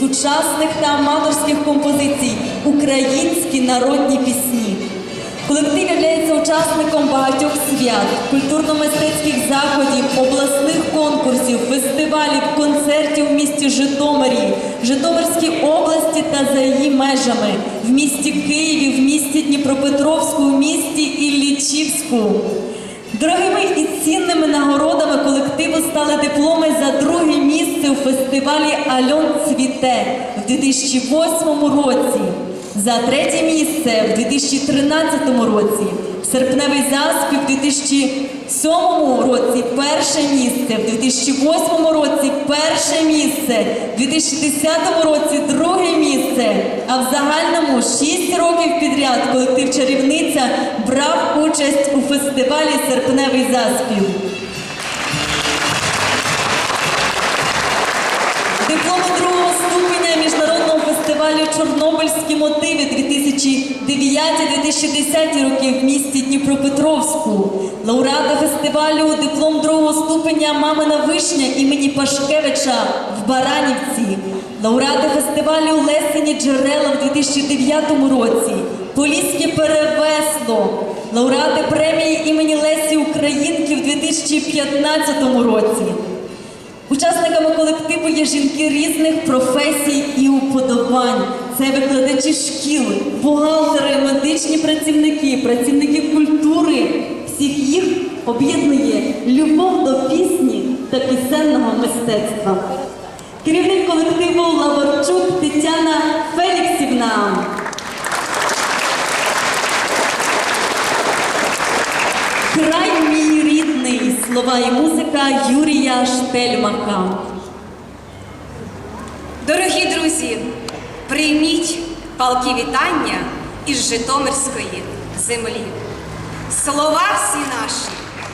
сучасних та аматорських композицій, українські народні пісні. Колектив являється учасником багатьох свят, культурно-мистецьких заходів, обласних конкурсів, фестивалів, концертів в місті Житомирі, Житомирській області та за її межами, в місті Києві, в місті Дніпропетровську, в місті Іллічівську. Дорогими і цінними нагородами колективу стали дипломи за місце у фестивалі Альон Цвіте в 2008 році, за третє місце в 2013 році, серпневий заспів в 2007 році перше місце, в 2008 році перше місце, в 2010 році друге місце. А в загальному 6 років підряд колектив Чарівниця брав участь у фестивалі Серпневий заспів. Дипломи другого ступеня міжнародного фестивалю Чорнобильські мотиви 2009-2010 роки в місті Дніпропетровську. Лауреати фестивалю диплом другого ступеня Мамина вишня імені Пашкевича в Баранівці. Лауреати фестивалю Лесені джерела в 2009 році. Поліське перевесло. Лауреати премії імені Лесі Українки в 2015 році. Учасниками колективу є жінки різних професій і уподобань. Це викладачі шкіл, бухгалтери, медичні працівники, працівники культури. Всіх їх об'єднує любов до пісні та пісенного мистецтва. Керівник колективу слова і музика Юрія Штельмаха. Дорогі друзі, прийміть палки вітання із Житомирської землі. Слова всі наші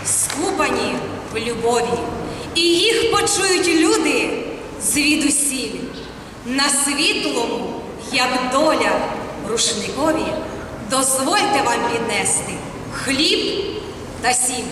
скупані в любові, і їх почують люди звідусіль. На світлому, як доля рушникові, дозвольте вам піднести хліб та сіль.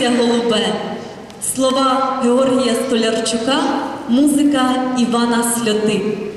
Листя голубе. Слова Георгія Столярчука, музика Івана Сльоти.